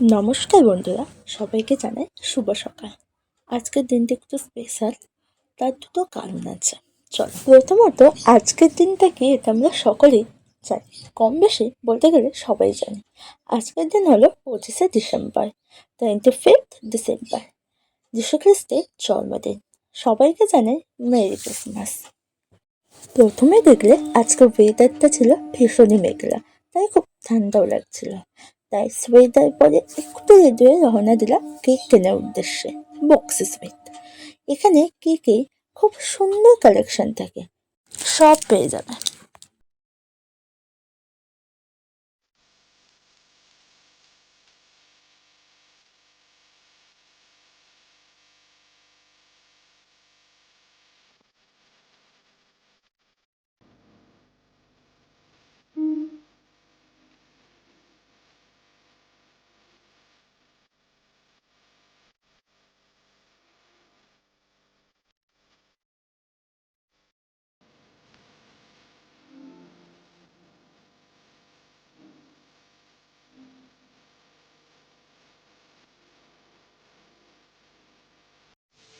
নমস্কার বন্ধুরা, সবাইকে জানাই শুভ সকাল। আজকের দিনটা একটু স্পেশাল তার দুটো কারণ আছে। চল, প্রথমত, আজকের দিনটা কি এটা আমরা সকলেই জানি কম বেশি বলতে গেলে সবাই জানি। আজকের দিন হলো পঁচিশে ডিসেম্বর টোয়েন্টি ফিফথ ডিসেম্বর খ্রিস্টের জন্মদিন। সবাইকে জানাই মেরি ক্রিসমাস। প্রথমে দেখলে আজকের ওয়েদারটা ছিল ভীষণই মেঘলা, তাই খুব ঠান্ডাও লাগছিল। তাই সোয়েটার পরে একটু হয়ে রওনা দিলাম কেক কেনার উদ্দেশ্যে। বক্সি সুইট এখানে কেকে খুব সুন্দর কালেকশন থাকে। সব পেয়ে যাবে।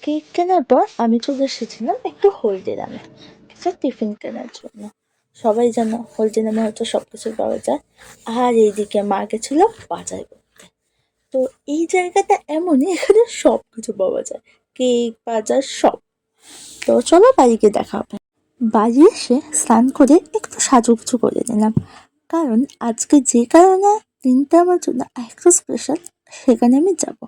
কেক কেনার পর আমি চলে এসেছিলাম একটু হলদিরামে কিছু টিফিন কেনার জন্য। সবাই জানো হলদিরামে হয়তো সব কিছু পাওয়া যায়। আর এইদিকে মা গেছিল বাজার করতে। তো এই জায়গাটা এমনই, এখানে সব কিছু পাওয়া যায়। কেক, বাজার, সব। তো চলো বাড়িকে দেখা হবে। বাড়ি এসে স্নান করে একটু সাজুগুজু করে নিলাম। কারণ আজকে যে কারণে দিনটা আমার জন্য একটু স্পেশাল সেখানে আমি যাব।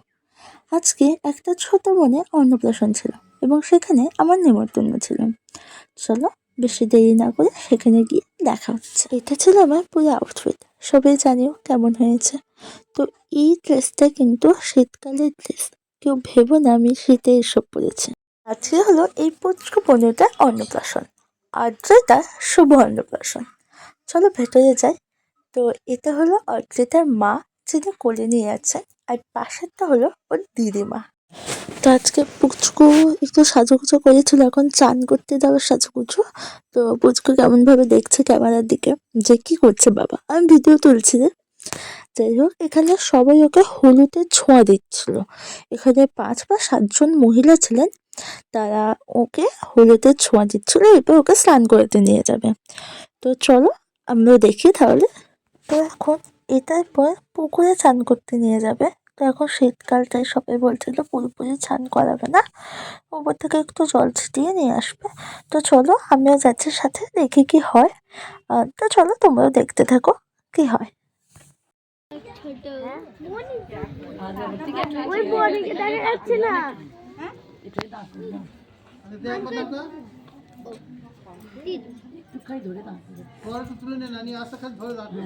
আজকে একটা ছোট মনে অন্নপ্রাশন ছিল এবং সেখানে আমার নেমন্তন্ন ছিল। চলো বেশি দেরি না করে সেখানে গিয়ে দেখা হচ্ছে। এটা ছিল আমার পুরো আউটফিট সবাই জানিও কেমন হয়েছে। তো এই ড্রেসটা কিন্তু শীতকালের ড্রেস। কেউ ভেবো না আমি শীতে এসব পরেছি। আজকে হলো এই পুচকু পনেরোটা অন্নপ্রাশন। অদ্রিতা শুভ অন্নপ্রাশন। চলো ভেতরে যাই। তো এটা হলো অদ্রিতার মা যিনি কোলে নিয়ে আছে আর পাশেরটা হলো ওর দিদিমা। তো আজকে পুচকু একটু সাজুগুজু করেছিল, এখন চান করতে দেওয়ার সাজুগুজু। তো পুচকু কেমন ভাবে দেখছে ক্যামেরার দিকে? যে কি করছে বাবা? আমি ভিডিও তুলছি রে। যাই হোক, এখানে সবাই ওকে হলুদের ছোঁয়া দিচ্ছিল। এখানে পাঁচ বা সাতজন মহিলা ছিলেন, তারা ওকে হলুদের ছোঁয়া দিচ্ছিল, এরপর ওকে স্নান করতে নিয়ে যাবে। তো চলো আমরা দেখি তাহলে। তো এখন এটার পর পুকুরে চান করতে নিয়ে যাবে। তো এখন শীতকাল তাই সবাই বলছিল পুরোপুরি চান করাবে না। উপর থেকে একটু জল ছিটিয়ে নিয়ে আসবে। তো চলো আমিও যাচ্ছি সাথে দেখি কি হয়। তো চলো তোমরাও দেখতে থাকো কি হয়। ওই দেখা যাচ্ছে না। পরে তো তুলে নে না আস্তে খালি ধরে রাখো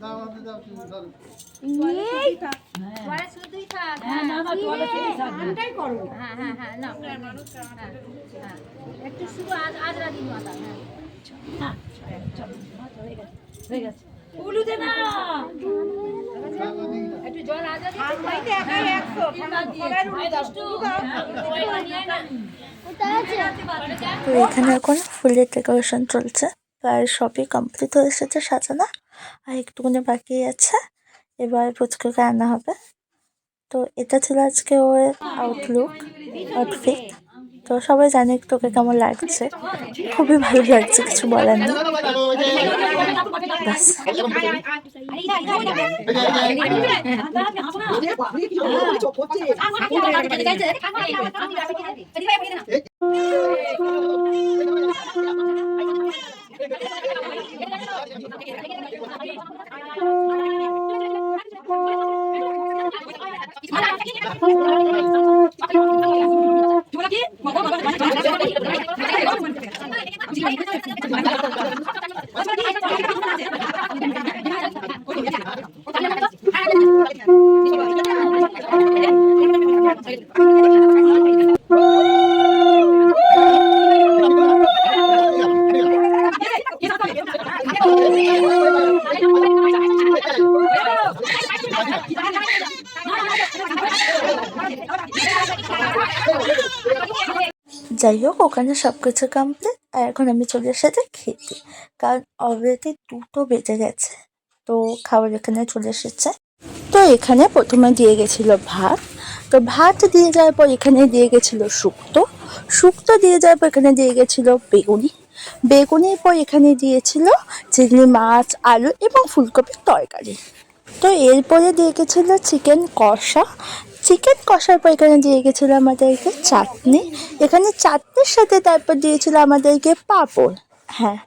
দাও আমাকে দাও তুমি ধরো হ্যাঁ হ্যাঁ হ্যাঁ না হ্যাঁ হ্যাঁ একটু শুধু আজ আজ রাখি মাথা হ্যাঁ উলুতে না একটু জল আজ তো এখানে এখন ফুলের ডেকোরেশন চলছে। প্রায় সবই কমপ্লিট হয়ে এসেছে সাজানো। আর একটুখানি বাকি আছে। এবার পুচকুকে আনা হবে। তো এটা ছিল আজকে ওর আউটলুক আউটফিট তো সবাই জানে তোকে কেমন লাগছে। খুবই ভালো লাগছে কিছু বলার নেই। ব্যাস যাই হোক, ওখানে সব কিছু কমপ্লিট আর এখন আমি চলে এসেছি খেতে। কারণ অলরেডি দুটো বেজে গেছে, তো খাবার এখানে চলে এসেছে। তো এখানে প্রথমে দিয়ে গেছিল ভাত। তো ভাত দিয়ে যাওয়ার পর এখানে দিয়ে গেছিল শুক্তো। শুক্তো দিয়ে যাওয়ার পর এখানে দিয়ে গেছিল বেগুনি। বেগুনির পর এখানে দিয়েছিল চিংড়ি মাছ, আলু এবং ফুলকপির তরকারি। তো এরপরে দিয়ে গেছিল চিকেন কষা। চিকেন কষার পর এখানে দিয়ে গেছিল আমাদেরকে চাটনি। এখানে চাটনির সাথে তারপর দিয়েছিল আমাদেরকে পাঁপড়। হ্যাঁ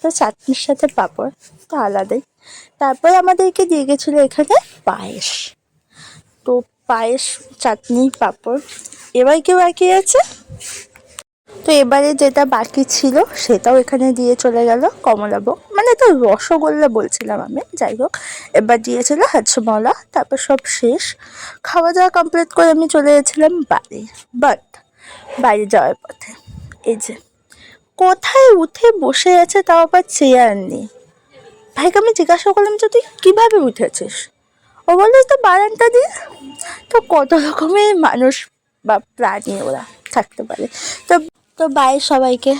তো চাটনির সাথে পাঁপড়, তো আলাদাই। তারপর আমাদেরকে দিয়ে গেছিল এখানে পায়েস। তো পায়েস, চাটনি, পাঁপড়। এবার কেউ বাকি আছে? তো এবারে যেটা বাকি ছিল সেটাও এখানে দিয়ে চলে গেল কমলাভোগ মানে তো রসগোল্লা বলছিলাম আমি, যাই হোক। এবার দিয়েছিল হাজমলা তারপর সব শেষ। খাওয়া দাওয়া কমপ্লিট করে আমি চলে গেছিলাম বাড়ি। বাট বাড়ি যাওয়ার পথে। এই যে, কোথায় উঠে বসে আছে তাও আবার চেয়ার নেই। ভাইকে আমি জিজ্ঞাসা করলাম যে, তুই কীভাবে উঠেছিস? ও বলল তো বারান্দা দিয়ে। তো কত রকমের মানুষ বা প্রাণী ওরা থাকতে পারে। তো তো বাই সবাইকে।